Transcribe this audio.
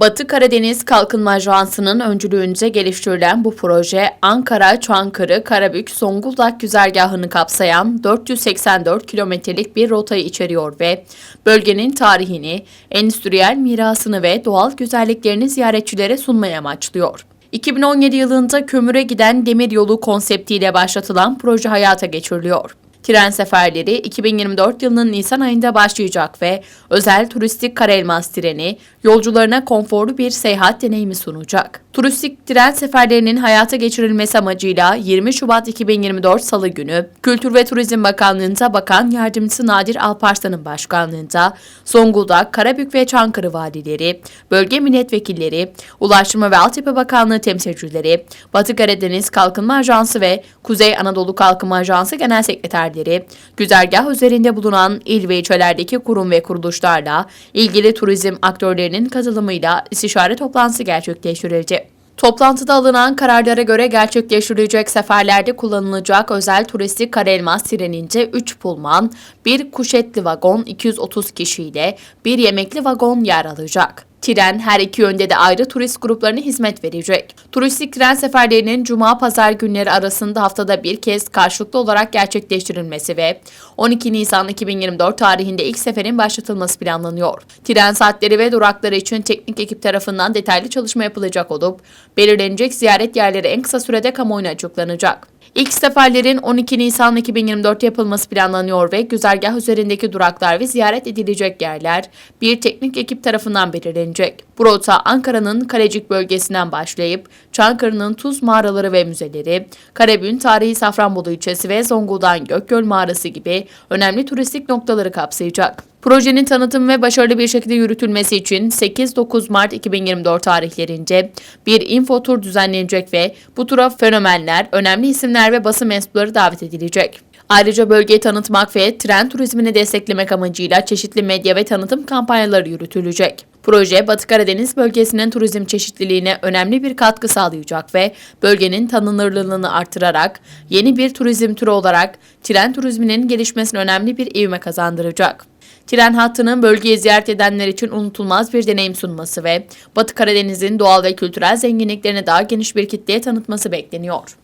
Batı Karadeniz Kalkınma Ajansı'nın öncülüğünde geliştirilen bu proje Ankara, Çankırı, Karabük, Zonguldak güzergahını kapsayan 484 kilometrelik bir rotayı içeriyor ve bölgenin tarihini, endüstriyel mirasını ve doğal güzelliklerini ziyaretçilere sunmayı amaçlıyor. 2017 yılında kömüre giden demir yolu konseptiyle başlatılan proje hayata geçiriliyor. Tren seferleri 2024 yılının Nisan ayında başlayacak ve özel turistik Karelmas treni yolcularına konforlu bir seyahat deneyimi sunacak. Turistik tren seferlerinin hayata geçirilmesi amacıyla 20 Şubat 2024 Salı günü Kültür ve Turizm Bakanlığı'nda Bakan Yardımcısı Nadir Alparslan'ın başkanlığında Zonguldak, Karabük ve Çankırı valileri, bölge milletvekilleri, Ulaştırma ve Altyapı Bakanlığı temsilcileri, Batı Karadeniz Kalkınma Ajansı ve Kuzey Anadolu Kalkınma Ajansı Genel Sekreterleri, güzergah üzerinde bulunan il ve ilçelerdeki kurum ve kuruluşlarla ilgili turizm aktörlerinin katılımıyla istişare toplantısı gerçekleştirildi. Toplantıda alınan kararlara göre gerçekleştirilecek seferlerde kullanılacak özel turistik Karelmas trenince 3 pulman, 1 kuşetli vagon 230 kişiyle, 1 yemekli vagon yer alacak. Tren her iki yönde de ayrı turist gruplarına hizmet verecek. Turistik tren seferlerinin cuma pazar günleri arasında haftada bir kez karşılıklı olarak gerçekleştirilmesi ve 12 Nisan 2024 tarihinde ilk seferin başlatılması planlanıyor. Tren saatleri ve durakları için teknik ekip tarafından detaylı çalışma yapılacak olup belirlenecek ziyaret yerleri en kısa sürede kamuoyuna açıklanacak. İlk seferlerin 12 Nisan 2024 yapılması planlanıyor ve güzergah üzerindeki duraklar ve ziyaret edilecek yerler bir teknik ekip tarafından belirlenecek. Bu rota Ankara'nın Kalecik bölgesinden başlayıp Çankırı'nın Tuz mağaraları ve müzeleri, Karabük'ün tarihi Safranbolu ilçesi ve Zonguldak'ın Gökgöl mağarası gibi önemli turistik noktaları kapsayacak. Projenin tanıtım ve başarılı bir şekilde yürütülmesi için 8-9 Mart 2024 tarihlerinde bir info tur düzenlenecek ve bu tura fenomenler, önemli isimler ve basın mensupları davet edilecek. Ayrıca bölgeyi tanıtmak ve tren turizmini desteklemek amacıyla çeşitli medya ve tanıtım kampanyaları yürütülecek. Proje, Batı Karadeniz bölgesinin turizm çeşitliliğine önemli bir katkı sağlayacak ve bölgenin tanınırlılığını artırarak yeni bir turizm türü olarak tren turizminin gelişmesine önemli bir ivme kazandıracak. Tren hattının bölgeyi ziyaret edenler için unutulmaz bir deneyim sunması ve Batı Karadeniz'in doğal ve kültürel zenginliklerini daha geniş bir kitleye tanıtması bekleniyor.